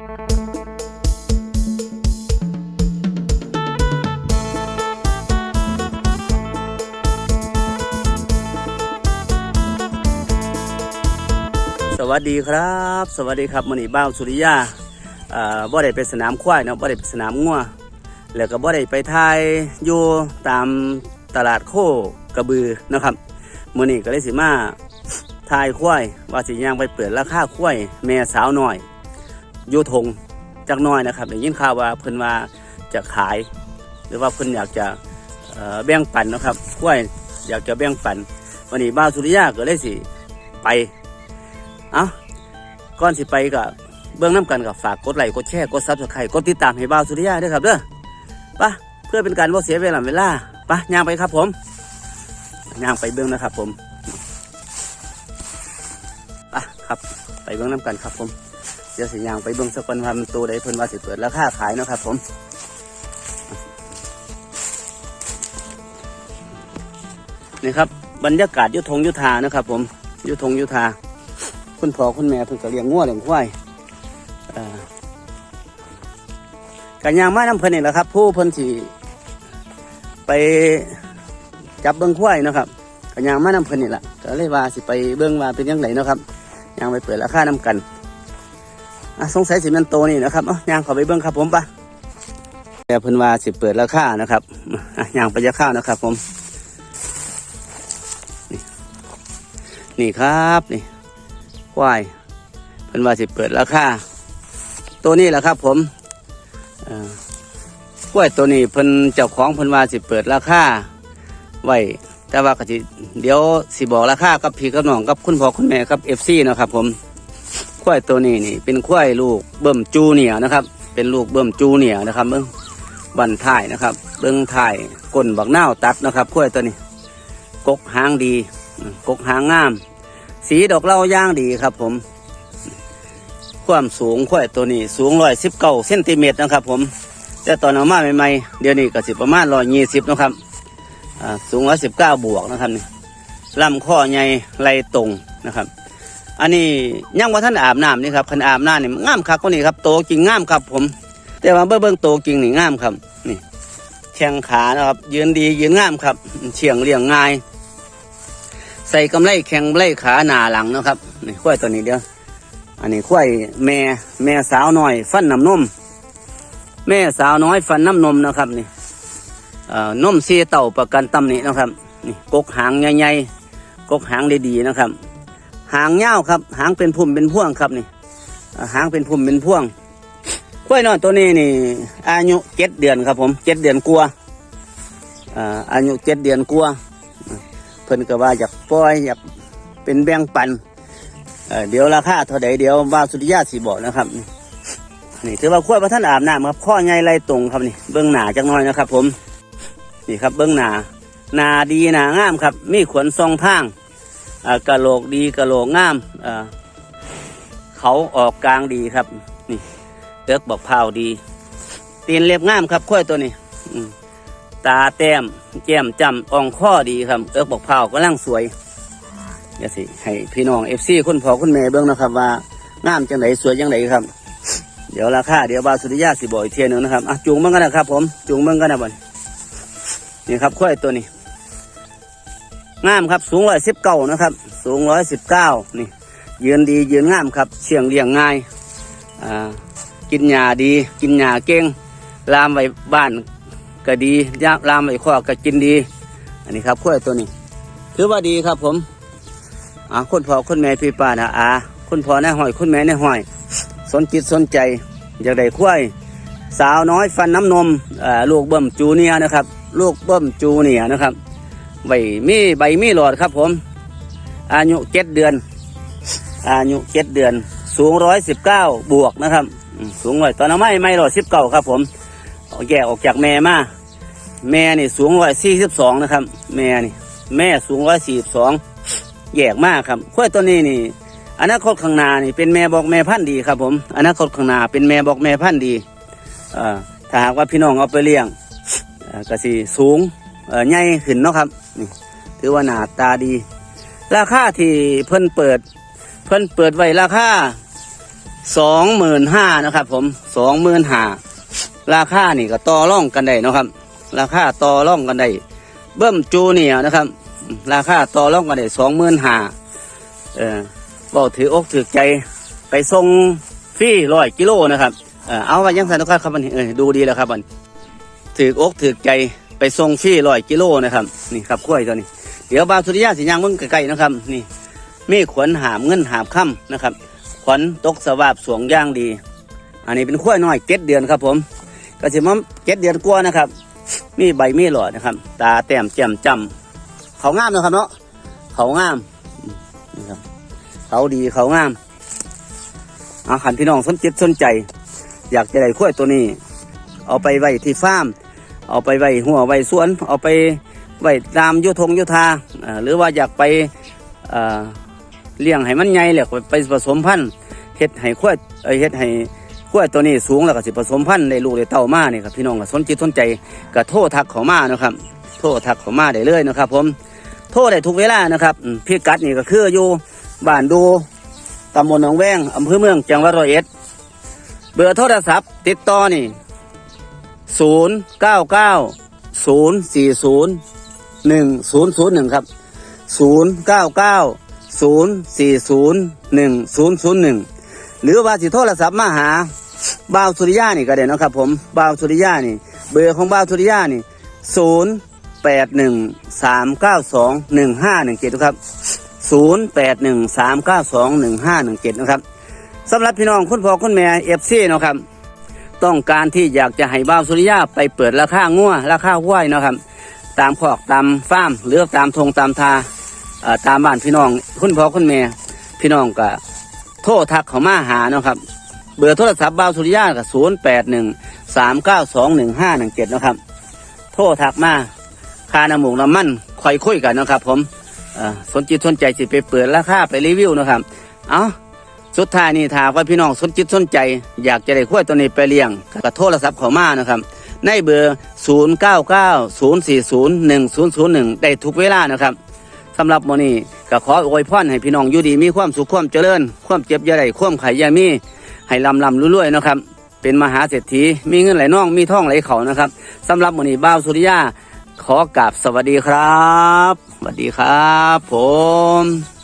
สวัสดีครับ สวัสดีครับมันนี่บ้าวสุริยาอ่าบ่ได้ไปสนามควายเนาะบ่ได้ไปสนามงัวแล้วก็บ่ได้ไปทายอยู่ตามตลาดโคกระบือนะครับมื้อนี้ก็เลยสิมาทายควายว่าสิย่างไปเปิดราคาควายแม่สาวหน้อย อยู่ทงจักน้อยนะครับได้ยินข่าวว่าเพิ่นว่าจะขาย หรือว่าเพิ่นอยากจะเอ่อแบ่งปันนะครับควยอยากจะแบ่งปัน วันนี้บ้าวสุริยาก็เลยสิไปเอาก่อนสิไปกับเบื้องน้ำกันกับฝากกดไลค์กดแชร์กดซับสไครต์กดติดตามให้บ่าวสุริยาด้วยครับเด้อไปะเพื่อเป็นการว่าเสียเวลาเวลาไปะย่างไปครับผมย่างไปเบื้องนะครับผมไปะครับไปเบื้องน้ำกันครับผม ดี๋ยวสิยางไปเบื้องสักวันว่ามันตัวใดเพิ่นว่าสิเปิดราคาขายเนาะครับ ผมนี่ครับบรรยากาศยุทงยุทธานะครับ ผมยุทงยุทธาคุณพ่อคุณแม่เพิ่นก็เลี้ยงงัวเลี้ยงควายเอ่อกันยางไมาน้ำเพิ่นนี่แหละครับ ผู้เพิ่นสิไปจับเบิ้งควายนะครับกันยางไมาน้ำเพิ่นนี่แหละก็เลยว่าสิไปเบิ้งว่าเป็นยังไงนะครับยางไปเปิดราคาน้ำกัน อะสงสัยสิมันโตนี่นะครับเอ้ายางข้าไปเบิ้งครับผมปะแต่เพิ่นว่าสิเปิดราคานะครับอะยางไปจะข้าวนะครับ ผมนี่นี่ครับนี่ควายเพิ่นว่าสิเปิดราคาตัวนี้แหละครับ ผมเอ่อกล้วยตัวนี้เพิ่นเจ้าของเพิ่นว่าสิเปิดราคาไว้แต่ว่าก็สิเดี๋ยวสิบอกราคากับพี่กับน้องกับคุณพ่อคุณแม่กับเอฟซีนาะครับผม ควายตัวนี้นี่ เป็นควายลูกเบิ่มจูเนียนะครับ เป็นลูกเบิ่มจูเนียนะครับเบิ้งบันท้ายนะครับ เบิ้งท้ายก้นบักนาตัดนะครับควายตัวนี้ กกหางดี กกหางงาม สีดอกเล่าย่างดีครับ ผม ความสูงควายตัวนี้สูงร้อยสิบเก้าเซนติเมตรนะครับ ผม แต่ตอนเอามาใหม่ๆเดี๋ยวนี้ก็สิประมาณร้อยยี่สิบนะครับอ่าสูงร้อยสิบเก้าบวกนะครับนี่ลำข้อใหญ่ไหลตรงนะครับ อันนี้ยังว่าท่านอาบน้ำนี่ครับคันอาบน้ำนี่งามคักกว่านี้ครับโตจริงงามครับผม แต่ว่าเบื้องเบื้องโตจริงนี่งามครับนี่แข้งขานะครับยืนดียืนงามครับเฉียงเรียงง่าย ใส่กำไรแข้งไรขาหนาหลังนะครับนี่ข้วยตัวนี้เดียวอันนี้ข้วยแม่แม่สาวน้อย ฟันน้ำนมแม่สาวน้อยฟันน้ำนมนะครับนี่เอ่อนมเสียเต่าประกันตำหนินะครับนี่กกหางใหญ่ๆกกหางดีๆนะครับ หางยาครับ หางเป็นพุ่มเป็นพ่วงครับนี่หางเป็นพุ่มเป็นพ่วงข้วยน้อยตัวนี้นี่ อายุเจ็ดเดือนครับผมเจ็ดเดือนกลัวอายุเจ็ดเดือนกลัวเพิ่นก็ว่าอยากปล่อยอยากเป็นแบ่งปันเเดี๋ยวราคาเท่าใดเดี๋ยวว่าสุริยาสีบอกนะครับนี่ถือว่าขั้วพระท่านอาบน้ำครับข้อใหญ่ไรตรงครับนี่เบื้องหนาจักหน่อยนะครับ ผม นี่ครับเบื้องหนาหนาดีหนางามครับ มีขวนทรงทาง อ่ากะโหลกดีกะโหลกงามเขาออกกลางดีครับ นี่เติกบอกพร้าดี ตีนเล็บงามครับขั้วตัวนี้ตาแต้มแก้มจำอ่องข้อดีครับ เอิกบอกเผากำลังสวยอย่าสิให้พี่น้องเอฟซีคุณพ่อคุณแม่เบิ่งนะครับว่างามจังไหนสวยจังไหนครับ เดี๋ยวราคาเดี๋ยวบาสุริยาสิบอกอีกเทียหนึงนะครับอะจูงเบิ่งกันนะครับ ผมจูงเบิ่งกันนะบ่นนี่ครับควายตัวนี้ งามครับ สูงร้อยสิบเก้านะครับ สูงร้อยสิบเก้านี่ ยืนดียืนงามครับ เชียงเลี้ยงง่ายอ่ากินหญ้าดี กินหญ้าเก่งลามไว้บ้านก็ดียาลามไอ้ข้อก็กินดี อันนี้ครับข้วยตัวนี้ ถือว่าดีครับผมอ่าคุณพ่อคุณแม่พี่ป้านะอาคุณพ่อในห้อยคุณแม่ในห้อย สนจิตสนใจอยากได้ข้วยสาวน้อยฟันน้ำนมอ่าลูกเบิ่มจูเนียนะครับ ลูกเบิ่มจูเนียนะครับ ใบมีใบมีหลอดครับผม อายุเจ็ดเดือน อายุเจ็ดเดือน สูงร้อยสิบเก้าบวกนะครับ สูงหน่อยตอนนั้นไม่ไม่หลอดสิบเก้าครับ ผมแยกออกจากแม่มาแม่นี่สูงร้อยสี่สิบสองนะครับ แม่นี่ แม่สูงร้อยสี่สิบสองแยกมากครับข้วยตัวนี้นี่อนาคตข้างหน้านี่เป็นแม่บอกแม่พันธุ์ดีครับ ผมอนาคตข้างหน้าเป็นแม่บอกแม่พันธุ์ดีอ่อถ้าหากว่าพี่น้องเอาไปเลี้ยงก็สิสูง ใหญ่ขึ้นเนาะครับนี่ถือว่าหนาตาดี ราคาที่เพิ่นเปิด เพิ่นเปิดไว้ราคาสองหมื่นห้านะครับ ผมสองหมื่นห้าราคานี่ก็ต่อร่องกันได้เนาะครับ ราคาต่อร่องกันได้เบิ้มจูเนียนะครับ ราคาต่อร่องกันได้สองหมื่นห้าเออบอกถืออกถือใจไปส่งฟรีร้อยกิโลนะครับ เออเอาไว้ยังสันตุกครับมันเออดูดีแล้วครับมันถืออกถือใจ ไปส่งฟรีร้อยกิโลนะครับนี่ครับกล้วยตัวนี้ เดี๋ยวบาวสุริยะสิยางมึงใกล้ๆนะครับ นี่มีขวัญหามเงินหามค่ำนะครับ ขวัญตกสวาบสวงย่างดี อันนี้เป็นข้วยน้อยเจ็ดเดือนครับผมก็สิมาเจ็ดเดือนกว่านะครับ มีใบมีหลอดนะครับ ตาแต้มแจ่มจำเขางามนะครับเนาะเขางามนี่ครับเขาดีเขางามอาขันพี่น้องสนจิตสนใจ อยากจะได้ข้วยตัวนี้ เอาไปไว้ที่ฟาร์ม เอาไปไว้หัวไว้สวน เอาไปไว้ตามยุทงยุทาหรือว่าอยากไปเลี้ยงให้มันใหญ่แล้วก็ไปผสมพันธุ์เฮ็ดให้ข้วยเอ้ยเฮ็ดให้ข้วตัวนี้สูงแล้วก็สิผสมพันธุ์ได้ลูกได้เต้ามาเนี่ครับพี่น้องก็สนจิตสนใจก็โทรทักเขามานะครับ โทรทักเขามาได้เลยนะครับ ผมโทรได้ทุกเวลานะครับอืมพิกัดนี่ก็คืออยู่บ้านดูตำบลหนองแวงอำเภอเมืองจังหวัดร้อยเอ็ด เบอร์โทรศัพท์ ติดต่อนี่ ศูนย์เก้าเก้าศูนย์สี่ศูนย์หนึ่งศูนย์ศูนย์หนึ่งครับศูนย์เก้าเก้าศูนย์สี่ศูนย์หนึ่งศูนย์ศูนย์หนึ่งหรือว่าสิโทรศัพท์มาหาบ่าวสุริยานี่ก็ได้นะครับผมบ่าวสุริยานี่ เบอร์ของบ่าวสุริยานี่ศูนย์แปดหนึ่งสามเก้าสองหนึ่งห้าหนึ่งเจ็ดครับศูนย์แปดหนึ่งสามเก้าสองหนึ่งห้าหนึ่งเจ็ดนะครับสำหรับพี่น้องคุณพ่อคุณแม่เอฟซีนะครับ ต้องการที่อยากจะให้บ้าวสุริยาไปเปิดราคางัวราคาห้วยเนาะครับ ตามขอกตามฟาร์มหรือตามทงตามทาตามบ้านพี่น้องคุณพ่อคุณแม่พี่น้องก็โทรทักเขามาหาเนาะครับ เบอร์โทรศัพท์บ้าวสุริยากับศูนย์แปดหนึ่งสามเก้าสองหนึ่งห้าหนึ่งเจ็ดนะครับ โทรทักมาคาน้ำหมูกน้ำมันคอยคุยกันนะครับ ผมสนจิตสนใจสิไปเปิดราคาไปรีวิวนะครับ เอา สุดท้ายนี่ถ้าว่าพี่น้องสนจิตสนใจ อยากจะได้ขั้วตัวนี้ไปเลี้ยงก็โทรศัพท์เขามานะครับ ในเบอร์ 0 9 9 0 4 0 1 0 0 1 ได้ทุกเวลานะครับสำหรับโมนี้ก็ขออวยพรให้พี่น้องอยู่ดีมีความสุขความเจริญ ความเจ็บย่าได้ความไข่ย่ามีให้ลำลำรวยๆนะครับ เป็นมหาเศรษฐีมีเงินไหลน่องมีท่องไหลเขานะครับสำหรับโมนี้บ้าวสุริยาขอกราบสวัสดีครับสวัสดีครับ ผม